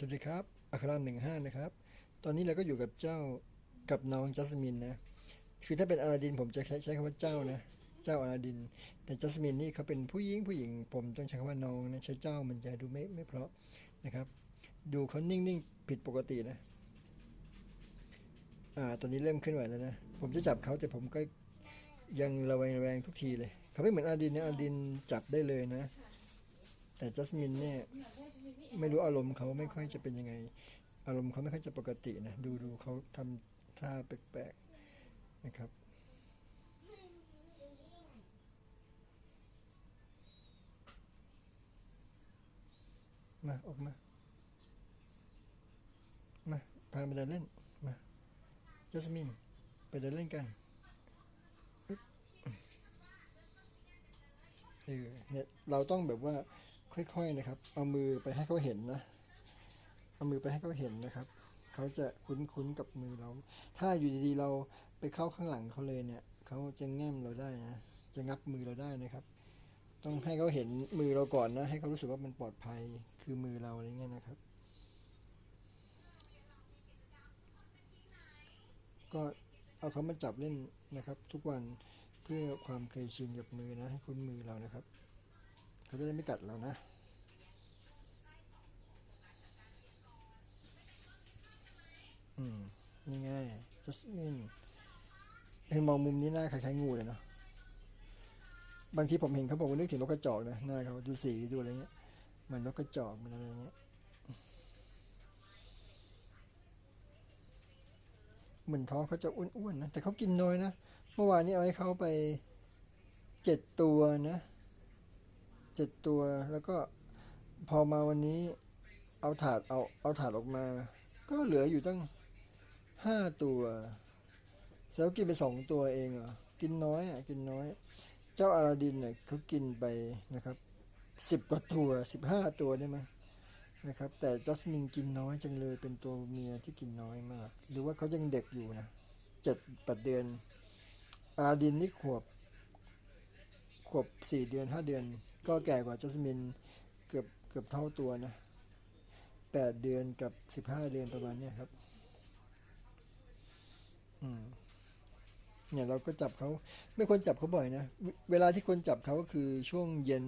สวัสดีครับอัครามหนึ่งห้านะครับ ตอนนี้เราก็อยู่กับเจ้ากับน้องจัสมินนะ คือถ้าเป็นอาลาดินผมจะใช้ใช้คำว่าเจ้านะ เจ้าอาลาดิน แต่จัสมินนี่เขาเป็นผู้หญิงผู้หญิง ผมต้องใช้คำว่าน้องนะ ใช้เจ้ามันจะดูไม่ไม่เพราะนะครับ ดูเขานิ่งๆ ผิดปกตินะ อ่า ตอนนี้เริ่มเคลื่อนไหวแล้วนะ ผมจะจับเขาแต่ผมก็ยังระแวงระแวงทุกทีเลย เขาไม่เหมือนอาลาดินนะอาลาดินจับได้เลยนะ แต่จัสมินเนี่ย ไม่รู้อารมณ์เขาไม่ค่อยจะเป็นยังไง อารมณ์เขาไม่ค่อยจะปกตินะดูดูเขาทำท่าแปลกๆนะครับมาออกมา มาพาไปเดินเล่น มาจัสมิน ไปเดินเล่นกันเออเนี่ยเราต้องแบบว่า ค่อยๆนะครับ เอามือไปให้เขาเห็นนะ เอามือไปให้เขาเห็นนะครับ เขาจะคุ้นๆกับมือเรา ถ้าอยู่ดีๆเราไปเข้าข้างหลังเขาเลยเนี่ย เขาจะแง้มเราได้นะ จะงับมือเราได้นะครับ ต้องให้เขาเห็นมือเราก่อนนะ ให้เขารู้สึกว่ามันปลอดภัย คือมือเราอะไรเงี้ยนะครับ ก็เอาเขามาจับเล่นนะครับ ทุกวันเพื่อความเคยชินกับมือนะ ให้คุ้นมือเรานะครับ เขาจะได้ไม่กัดเรานะอืมนี่ไงจัสมินเห็นมองมุมนี้หน้าคล้ายๆงูเลยเนาะบางทีผมเห็นเขาบอกว่านึกถึงนกกระจอกนะหน้าเขาดูสีดูอะไรเงี้ยเหมือนนกกระจอกเหมันอะไรเงี้ยเหมือนท้องเขาจะอ้วนๆนะแต่เขากินน้อยนะเมื่อวานนี้เอาให้เขาไปเจ็ดตัวนะ เจ็ดตัว แล้วก็พอมาวันนี้เอาถาดเอาเอาถาดออกมา ก็เหลืออยู่ตั้งห้าตัวเซลกินไปสองตัวเองเหรอกินน้อยอะกินน้อย เจ้าอาลาดินเนี่ยเขากินไปนะครับสิบกว่าตัวสิบห้าตัวได้ไหมนะครับ แต่จัสมินกินน้อยจังเลยเป็นตัวเมียที่กินน้อยมาก หรือว่าเขายังเด็กอยู่นะเจ็ดแปดเดือนอาลาดินนี่ขวบขวบสี่เดือนห้าเดือน ก็แก่กว่าจัสมินเกือบเกือบเท่าตัวนะแปดเดือนกับสิบห้าเดือนประมาณเนี้ยครับอืมเนี่ยเราก็จับเขาไม่ควรจับเขาบ่อยนะเวลาที่ควรจับเขาก็คือช่วงเย็น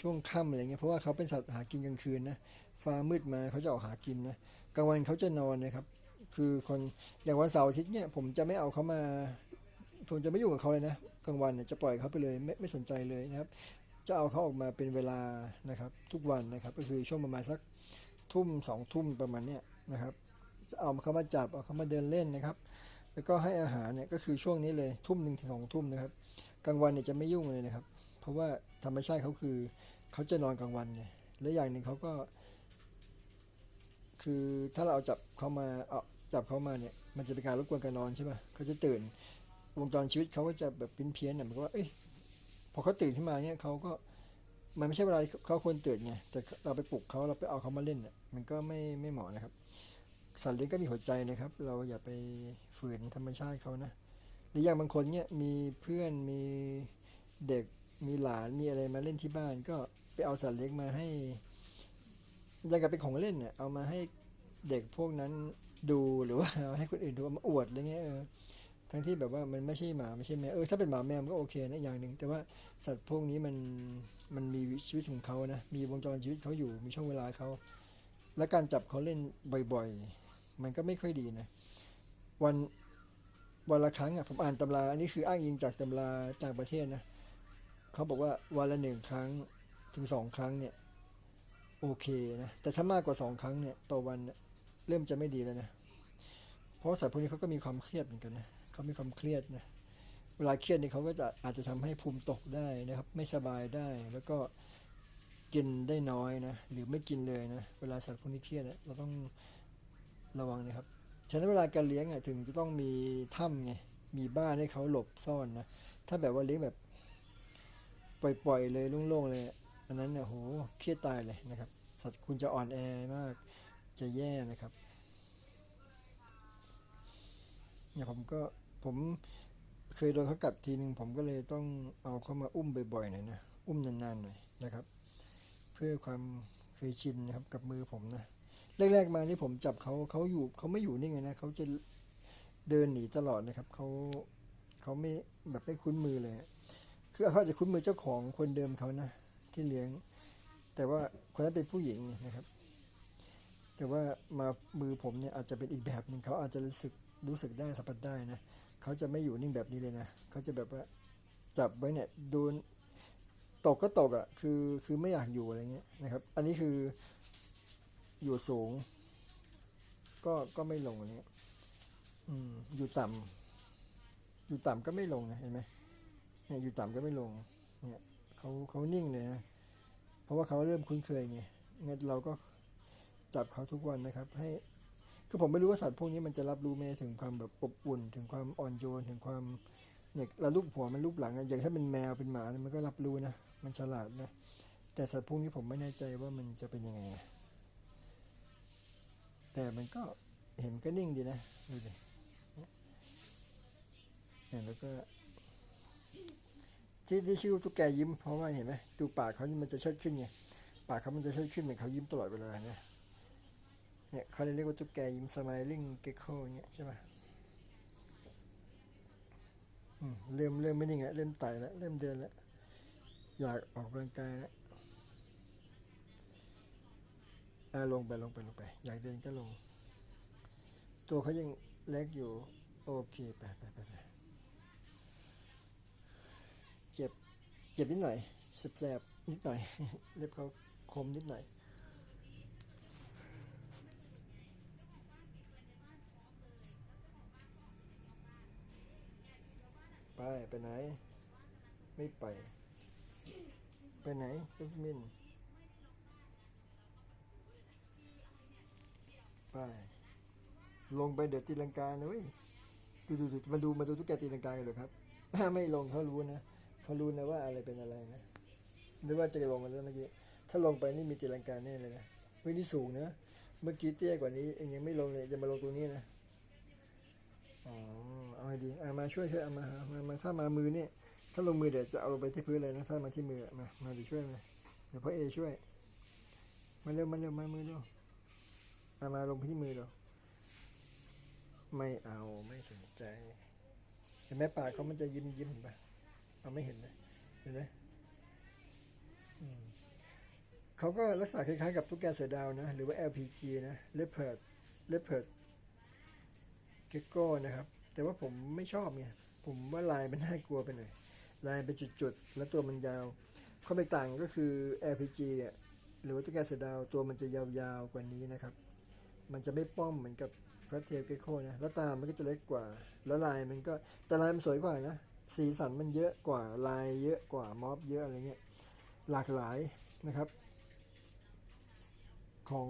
ช่วงค่ำอะไรเงี้ยเพราะว่าเขาเป็นสัตว์หากินกลางคืนนะฟ้ามืดมาเขาจะออกหากินนะกลางวันเขาจะนอนนะครับ คือคนอย่างวันเสาร์อาทิตย์เนี่ยผมจะไม่เอาเขามาผมจะไม่อยุ่กับเขาเลยนะกลางวันเนี่ยจะปล่อยเขาไปเลยไม่ไม่สนใจเลยนะครับ จะเอาเขาออกมาเป็นเวลานะครับทุกวันนะครับก็คือช่วงประมาณสักทุ่มสองทุ่มประมาณเนี้ยนะครับจะเอาเขามาจับเอาเขามาเดินเล่นนะครับ แล้วก็ให้อาหารเนี่ยก็คือช่วงนี้เลยทุ่มหนึ่งถึงสองทุ่มนะครับกลางวันเนี่ยจะไม่ยุ่งเลยนะครับ เพราะว่าธรรมชาติเขาคือเขาจะนอนกลางวันไงและอย่างหนึ่งเขาก็ คือถ้าเราเอาจับเขามาเอาจับเขามาเนี่ยมันจะเป็นการรบกวนการนอนใช่ป่ะเขาจะตื่นวงจรชีวิตเขาก็จะแบบเพี้ยนเพี้ยนๆน่ะหมายความว่าเอ้ย พอเขาตื่นขึ้นมาเนี่ยเขาก็มันไม่ใช่เวลาเขาควรตื่นไงแต่เราไปปลุกเขาเราไปเอาเขามาเล่นเนี่ยมันก็ไม่ไม่เหมาะนะครับ สัตว์เลี้ยงก็มีหัวใจนะครับ เราอย่าไปฝืนธรรมชาติเขานะหรืออย่างบางคนเนี่ยมีเพื่อนมีเด็กมีหลานมีอะไรมาเล่นที่บ้าน ก็ไปเอาสัตว์เลี้ยงมาให้ย่างกับเป็นของเล่นเนี่ยเอามาให้เด็กพวกนั้นดูหรือว่าให้คนอื่นดูมาอวดอะไรเงี้ยเออ ทั้งที่แบบว่ามันไม่ใช่หมาไม่ใช่แมวเออถ้าเป็นหมาแมวมันก็โอเคนะอย่างหนึ่งแต่ว่าสัตว์พวกนี้มันมันมีชีวิตของเขานะมีวงจรชีวิตเขาอยู่มีช่วงเวลาเขาและการจับเขาเล่นบ่อยๆ มันก็ไม่ค่อยดีนะวันวันละครั้งอะผมอ่านตำราอันนี้คืออ้างอิงจากตำราต่างประเทศนะเขาบอกว่าวันละหนึ่งครั้งถึงสองครั้งเนี่ยโอเคนะแต่ถ้ามากกว่าสองครั้งเนี่ยต่อวันเนี่ยเริ่มจะไม่ดีแล้วนะเพราะสัตว์พวกนี้เขาก็มีความเครียดเหมือนกันนะ เขามีความเครียดนะเวลาเครียดนี่เขาก็จะอาจจะทำให้ภูมิตกได้นะครับ ไม่สบายได้แล้วก็กินได้น้อยนะหรือไม่กินเลยนะเวลาสัตว์พวกนี้เครียดอะเราต้องระวังนะครับฉะนั้นเวลาการเลี้ยงอะถึงจะต้องมีถ้ำไงมีบ้านให้เขาหลบซ่อนนะถ้าแบบว่าเลี้ยงแบบปล่อยๆเลยโล่งๆเลยอันนั้นเนี่ยโหเครียดตายเลยนะครับ สัตว์คุณจะอ่อนแอมากจะแย่นะครับเนี่ยผมก็ ผมเคยโดนเขากัดทีหนึ่งผมก็เลยต้องเอาเขามาอุ้มบ่อยๆหน่อยนะ อุ้มนานๆหน่อยนะครับ เพื่อความเคยชินนะครับกับมือผมนะแรกๆมานี่ผมจับเขาเขาอยู่เขาไม่อยู่นิ่งนะเขาจะเดินหนีตลอดนะครับเขาเขาไม่แบบไม่คุ้นมือเลย คือเขาจะคุ้นมือเจ้าของคนเดิมเขานะที่เลี้ยง แต่ว่าคนนั้นเป็นผู้หญิงนะครับ แต่ว่ามามือผมเนี่ยอาจจะเป็นอีกแบบหนึ่งเขาอาจจะรู้สึกรู้สึกได้สัมผัสได้นะ เขาจะไม่อยู่นิ่งแบบนี้เลยนะเขาจะแบบว่าจับไว้เนี่ยโดนตกก็ตกอะคือคือไม่อยากอยู่อะไรเงี้ยนะครับ อันนี้คืออยู่สูง ก็ก็ไม่ลงอะไรเงี้ยอืมอยู่ต่ำอยู่ต่ำก็ไม่ลงนะเห็นไหมเนี่ยอยู่ต่ำก็ไม่ลง เนี่ยเขาเขานิ่งเลยนะเพราะว่าเขาเริ่มคุ้นเคยไงงั้นเราก็จับเขาทุกวันนะครับ ให้ คือผมไม่รู้ว่าสัตว์พวกนี้มันจะรับรู้ไหมถึงความแบบอบอุ่น ถึงความอ่อนโยนถึงความเนี่ยเราลูบหัวมันลูบหลังอะอย่างถ้าเป็นแมวเป็นหมาเนี่ยมันก็รับรู้นะ มันฉลาดนะ แต่สัตว์พวกนี้ผมไม่แน่ใจว่ามันจะเป็นยังไงนะแต่มันก็เห็นก็นิ่งดีนะดูดิเนี่ยแล้วก็ที่ที่ชื่อตุ๊กแกยิ้มเพราะว่าเห็นไหมดูปากเขานี่มันจะเชิดขึ้นไงปากเขามันจะเชิดขึ้นเหมือนเขายิ้มตลอดเวลาเนี่ย เนี่ยเขาเรียกว่าตุ๊กแกยิ้ม smiling gecko เงี้ยใช่ปะอืมเริ่มเริ่มไม่นิ่งแล้วเริ่มไต่แล้วเริ่มเดินแล้วอยากออกกำลังกายแล้วอ่าลงไปลงไปลงไป อยากเดินก็ลง ตัวเขายังเล็กอยู่ โอเคไปไปไปไปเจ็บเจ็บนิดหน่อยแสบๆนิดหน่อยเล็บเขาคมนิดหน่อย ไปไหน ไม่ไป ไปไหนเจสมิน ไป ลงไปเดี๋ยวตีลังกานะเว้ยดูดูดูมาดูมาดูตุ๊กแกตีลังกากันเลยครับ ไม่ลงเขารู้นะเขารู้นะว่าอะไรเป็นอะไรนะหรือว่าจะลงมาแล้วเมื่อกี้ ถ้าลงไปนี่มีตีลังกาแน่เลยนะเฮ้ยนี่สูงนะ เมื่อกี้เตี้ยกว่านี้เองยังไม่ลงเลยจะมาลงตรงนี้นะ เอามาช่วยช่วยเอามาหามามาถ้ามามือเนี่ยถ้าลงมือเดี๋ยวจะเอาลงไปที่พื้นเลยนะถ้ามาที่มือมามาเดี๋ยวช่วยมาเดี๋ยวพ่อเอช่วย มาเร็วมาเร็วมามือเร็วเอามาลงที่มือเร็วไม่เอาไม่สนใจเห็นไหมปากเขามันจะยิ้มยิ้มเห็นปะเราไม่เห็นนะเห็นไหมเขาก็ลักษณะคล้ายๆกับตุ๊กแกเสือดาวนะ หรือว่า LPG นะ Leopard Leopard Gecko นะครับ แต่ว่าผมไม่ชอบไงผมว่าลายมันน่ากลัวไปหน่อยลายเป็นจุดๆ แล้วตัวมันยาวข้อแตกต่างก็คือ LPG เนี่ยหรือว่าตุ๊กแกเสือดาวตัวมันจะยาวๆกว่านี้นะครับ มันจะไม่ป้อมเหมือนกับฟรัเทลเกโคนะแล้วตามันก็จะเล็กกว่า แล้วลายมันก็แต่ลายมันสวยกว่านะสีสันมันเยอะกว่าลายเยอะกว่าม็อบเยอะอะไรเงี้ยหลากหลายนะครับ ของ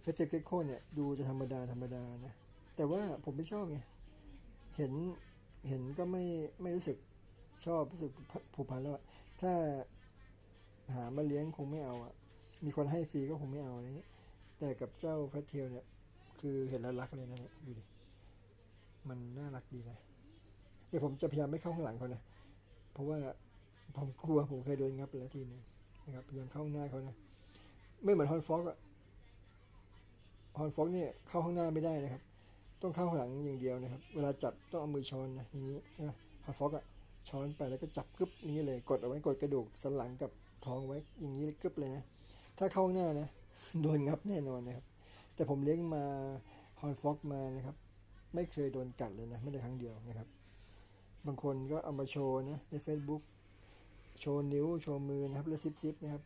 เฟสเทลเกโคเนี่ยดูจะธรรมดาธรรมดานะแต่ว่าผมไม่ชอบไง เห็นเห็นก็ไม่ไม่รู้สึกชอบรู้สึกผูกพันแล้วอะถ้าหามาเลี้ยงคงไม่เอาอะมีคนให้ฟรีก็คงไม่เอาอะไรเงี้ยแต่กับเจ้าแฟสเทลเนี่ย คือเห็นแล้วรักเลยนะเนี่ยดูดิมันน่ารักดีนะเดี๋ยวผมจะพยายามไม่เข้าข้างหลังเขานะเพราะว่าผมกลัวผมเคยโดนงับไปแล้วทีนึงนะครับพยายามเข้าข้างหน้าเขานะไม่เหมือนฮอนฟอกอะฮอนฟอกเนี่ยเข้าข้างหน้าไม่ได้นะครับ ต้องเข้าหลังอย่างเดียวนะครับ เวลาจับต้องเอามือช้อนนะอย่างนี้ใช่ไหมฮอนฟอกอะช้อนไปแล้วก็จับกึบอย่างนี้เลย กดเอาไว้กดกระดูกสันหลังกับท้องไว้อย่างนี้กึบเลยนะ ถ้าเข้าหน้านะโดนงับแน่นอนนะครับ แต่ผมเลี้ยงมาฮอนฟอกมานะครับ ไม่เคยโดนกัดเลยนะไม่ได้ครั้งเดียวนะครับ บางคนก็เอามาโชว์นะใน Facebook โชว์นิ้วโชว์มือนะครับแล้วซิปซิปนะครับ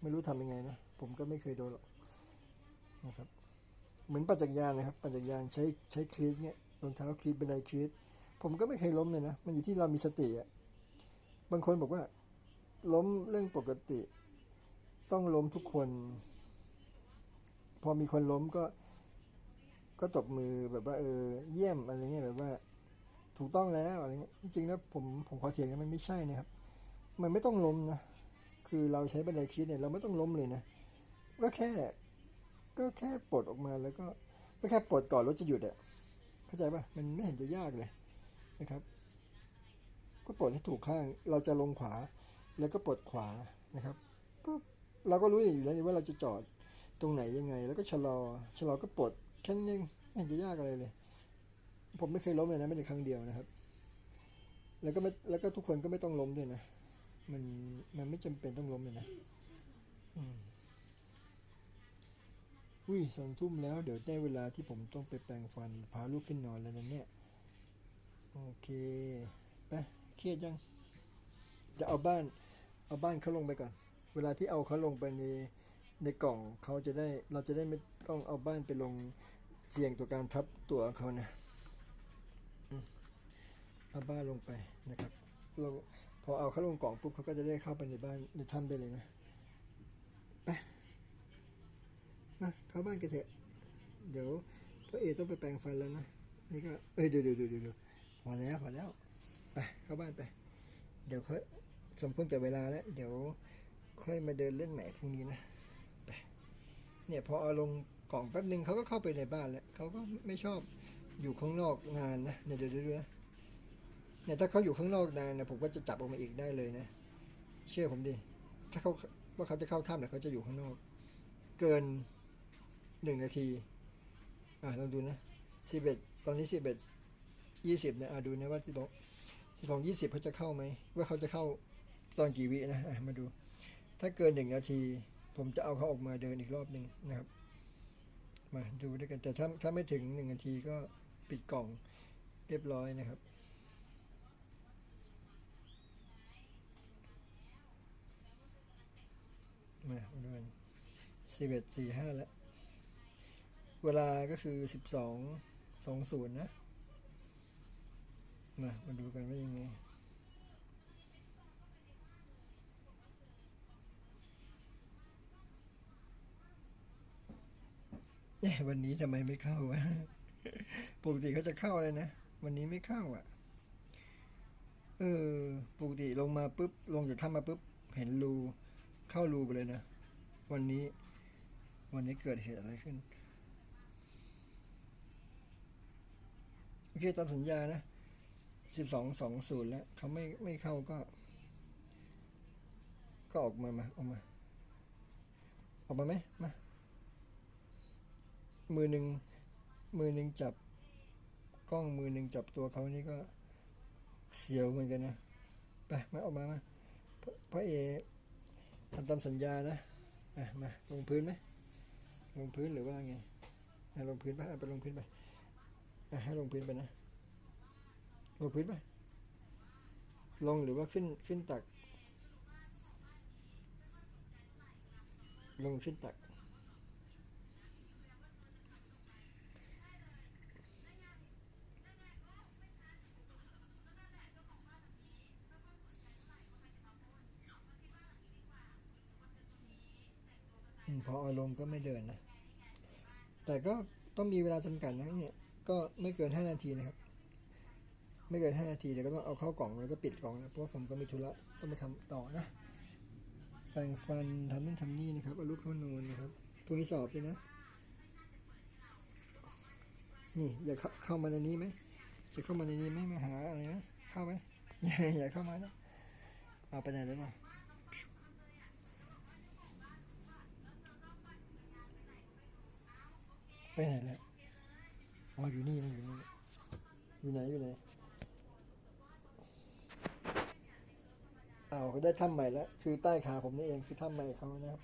ไม่รู้ทำยังไงนะ ผมก็ไม่เคยโดนหรอกนะครับ เหมือนปั่นจักรยานนะครับปั่นจักรยานใช้ใช้คลีทเนี่ยรองเท้าคลีทเป็นไดคลีทผมก็ไม่เคยล้มเลยนะ มันอยู่ที่เรามีสติอะบางคนบอกว่า ล้มเรื่องปกติ ต้องล้มทุกคน พอมีคนล้มก็ ก็ตบมือแบบว่า เออ เยี่ยมอะไรเงี้ยแบบว่า ถูกต้องแล้วอะไรเงี้ยจริงๆแล้วผมผมขอเถียงกันมันไม่ใช่นะครับ มันไม่ต้องล้มนะคือเราใช้บันไดคิดเนี่ยเราไม่ต้องล้มเลยนะก็แค่ ก็แค่ปลดออกมาแล้วก็ก็แค่ปลดก่อนรถจะหยุดอะเข้าใจป่ะมันไม่เห็นจะยากเลยนะครับ ก็ปลดให้ถูกข้างเราจะลงขวา แล้วก็ปลดขวานะครับ ก็เราก็รู้อยู่แล้วว่าเราจะจอดตรงไหนยังไง แล้วก็ชะลอชะลอก็ปลดแค่นั้ไม่เห็นจะยากอะไรเลย ผมไม่เคยล้มเลยนะไม่ได้ครั้งเดียวนะครับ แล้วก็ไม่แล้วก็ทุกคนก็ไม่ต้องล้มด้วยนะมันมันไม่จำเป็นต้องล้มเลยนะ อืม อุ้ยสองทุ่มแล้วเดี๋ยวได้เวลาที่ผมต้องไปแปรงฟันพาลูกขึ้นนอนแล้วนะเนี่ย โอเคไปเครียดยังจะเอาบ้าน เอาบ้านเขาลงไปก่อน เวลาที่เอาเขาลงไปในในกล่องเขาจะได้เราจะได้ไม่ต้องเอาบ้านไปลงเสี่ยงต่อการทับตัวเขานะอเอาบ้านลงไปนะครับเราพอเอาเขาลงกล่องปุ๊บเขาก็จะได้เข้าไปในบ้านในถ้ำได้เลยนะไป นะเข้าบ้านกันเถอะเดี๋ยวพ่อเอต้องไปแปรงฟันแล้วนะนี่ก็เอ้ยเดี๋ยวเดี๋ยวเดี๋ยวเดี๋ยวพอแล้วพอแล้วไปเข้าบ้านไป เดี๋ยวเขาสมควรกับเวลาแล้ว เดี๋ยวค่อยมาเดินเล่นใหม่พรุ่งนี้นะไปเนี่ยพอเอาลงกล่องแป๊บหนึ่งเขาก็เข้าไปในบ้านแล้วเขาก็ไม่ชอบอยู่ข้างนอกนานนะเนี่ยเดี๋ยวเดี๋ยวเดี๋ยวนะเนี่ยถ้าเขาอยู่ข้างนอกนานนะผมก็จะจับออกมาอีกได้เลยนะ เชื่อผมดิถ้าเขาว่าเขาจะเข้าถ้ำหรือเขาจะอยู่ข้างนอก เกิน หนึ่งนาที อะลองดูนะสิบเอ็ดตอนนี้สิบเอ็ดยี่สิบนี่ยอะดูนะว่าที่บอกสิบสองยี่สิบเขาจะเข้าไหม ว่าเขาจะเข้าตอนกี่วินะอะมาดู ถ้าเกินหนึ่งนาที ผมจะเอาเขาออกมาเดินอีกรอบหนึ่งนะครับมาดูด้วยกันแต่ถ้าถ้าไม่ถึงหนึ่งนาทีก็ปิดกล่องเรียบร้อยนะครับมาดูกันสิบเอ็ดสี่ห้าแล้ว เวลาก็คือสิบสองสองศูนย์นะ มา มาดูกันว่ายังไงวันนี้ทำไมไม่เข้าวะปกติเขาจะเข้าเลยนะ วันนี้ไม่เข้าอะ เออ ปกติลงมาปุ๊บ ลงจากถ้ำมาปุ๊บ เห็นรู เข้ารูไปเลยนะ วันนี้ วันนี้เกิดเหตุอะไรขึ้น โอเคตามสัญญานะสิบสองสองศูนย์แล้วเขาไม่ไม่เข้าก็ ก็ออกมามาออกมา ออกมาไหมมามือหนึ่งมือหนึ่งจับกล้องมือหนึ่งจับตัวเขานี่ก็เสียวเหมือนกันนะไปมาออกมามาพพระเอทำตามสัญญานะอะมาลงพื้นไหมลงพื้นหรือว่าไงลงพื้นไปะไปลงพื้นไป อะให้ลงพื้นไปนะ ลงพื้นไป ลงหรือว่าขึ้นขึ้นตัก ลงขึ้นตักอืมพอเอาลงก็ไม่เดินนะ แต่ก็ต้องมีเวลาจำกัดนะเนี่ย ก็ไม่เกินห้านาทีนะครับ ไม่เกินห้านาทีเดี๋ยวก็ต้องเอาเข้ากล่องแล้วก็ปิดกล่องนะเพราะว่าผมก็มีธุระต้องไปทำต่อนะแปรงฟันทำนั่นทำนี่นะครับเอาลูกเข้านอนนะครับพรุ่งนี้สอบเลยนะ นี่อยากเข้าเข้ามาในนี้ไหมจะเข้ามาในนี้ไหมมาหาอะไรไหมเข้าไหมอย่าอย่าเข้ามานะเอาไปไหนแล้วล่ะไปไหนแล้ว อ๋ออยู่นี่นะอยู่นี่อยู่ไหนอยู่ไหนอ้าวเขาได้ถ้ำใหม่แล้ว คือใต้ขาผมนี่เองคือถ้ำใหม่เขานะครับ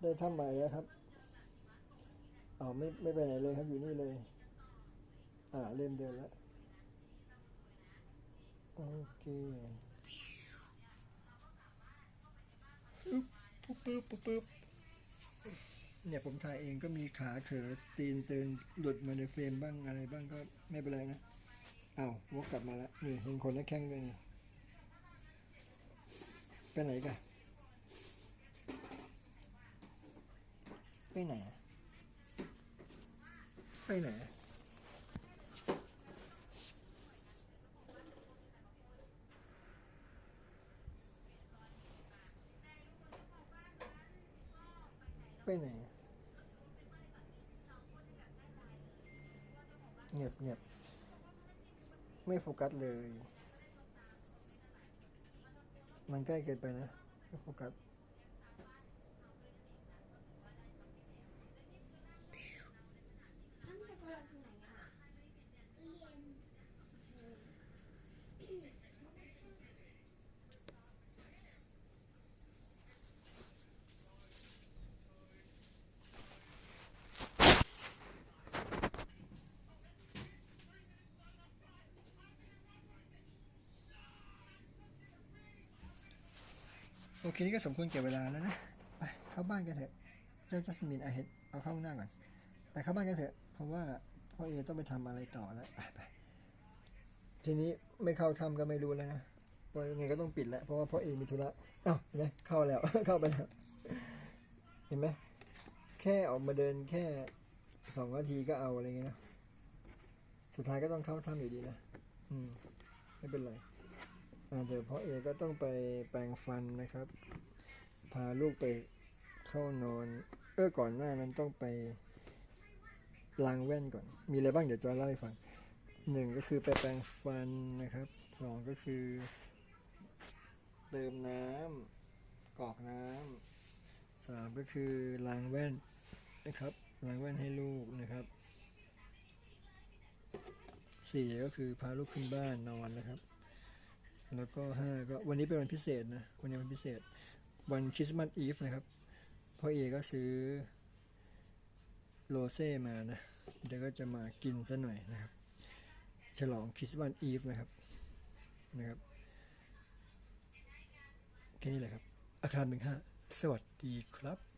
ได้ถ้ำใหม่แล้วครับอ้าวไม่ไม่ไปไหนเลยครับอยู่นี่เลย อ่าเริ่มเดินแล้วโอเคปึ๊บปึ๊บปึ๊บปึ๊บ เนี่ยผมถ่ายเองก็มีขาเขอตีนเตือนหลุดมาในเฟรมบ้างอะไรบ้างก็ไม่เป็นไรนะอ้าววกกลับมาแล้วนี่เห็นคนนักแข่งด้วยนี่ไปไหนกันไปไหน ไปไหนไปไหนอะเงียบเงียบไม่โฟกัสเลย มันใกล้เกินไปนะไม่โฟกัส โอเคนี่ก็สมควรเก็บเวลาแล้วนะ ไปเข้าบ้านกันเถอะ เจ้าจัสมินอาเฮดเอาเข้าห้องน้าก่อน ไปเข้าบ้านกันเถอะ เพราะว่าพ่อเอต้องไปทำอะไรต่อแล้วไปไปทีนี้ไม่เข้าทำก็ไม่รู้แล้วนะเพราะยังไงก็ต้องปิดแล้ว เพราะว่าพ่อเอมีธุระอ้าวเห็นไหมเข้าแล้ว เข้าไปแล้ว เห็นไหมแค่ออกมาเดินแค่สองนาทีก็เอาอะไรเงี้ยนะ สุดท้ายก็ต้องเข้าถ้ำอยู่ดีนะ อืม ไม่เป็นไร เดี๋ยวพ่อเอก็ต้องไปแปรงฟันนะครับ พาลูกไปเข้านอนเออก่อนหน้านั้นต้องไปล้างแว่นก่อน มีอะไรบ้างเดี๋ยวจะเล่าให้ฟังหนึ่งก็คือไปแปรงฟันนะครับสองก็คือ เติมน้ำกรอกน้ำสามก็คือล้างแว่นนะครับล้างแว่นให้ลูกนะครับสี่ก็คือพาลูกขึ้นบ้านนอนนะครับ แล้วก็ห้าก็วันนี้เป็นวันพิเศษนะวันนี้วันพิเศษ วันคริสต์มาสอีฟนะครับพ่อเอก็ซื้อโรเซ่มานะเดี๋ยวก็จะมากินซะหน่อยนะครับ ฉลองคริสต์มาสอีฟนะครับนะครับแค่นี้แหละครับ อาคารหนึ่งห้าสวัสดีครับ